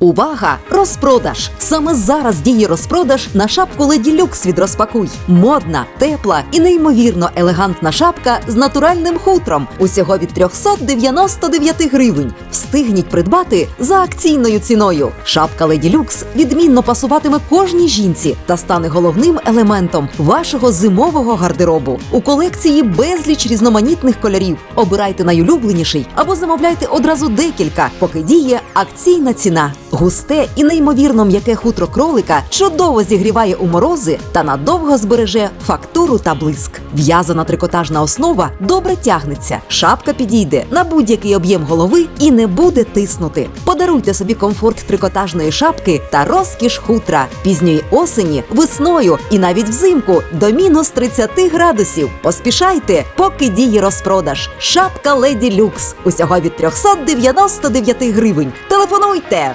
Увага! Розпродаж! Саме зараз діє розпродаж на шапку Леді Люкс від розпакуй. Модна, тепла і неймовірно елегантна шапка з натуральним хутром. Усього від 399 гривень. Встигніть придбати за акційною ціною. Шапка Леді Люкс відмінно пасуватиме кожній жінці та стане головним елементом вашого зимового гардеробу. У колекції безліч різноманітних кольорів. Обирайте найулюбленіший або замовляйте одразу декілька, поки діє акційна ціна. Густе і неймовірно м'яке хутро кролика чудово зігріває у морози та надовго збереже фактуру та блиск. В'язана трикотажна основа добре тягнеться. Шапка підійде на будь-який об'єм голови і не буде тиснути. Подаруйте собі комфорт трикотажної шапки та розкіш хутра пізньої осені, весною і навіть взимку до мінус 30 градусів. Поспішайте, поки діє розпродаж. Шапка Леді Люкс. Усього від 399 гривень. Телефонуйте!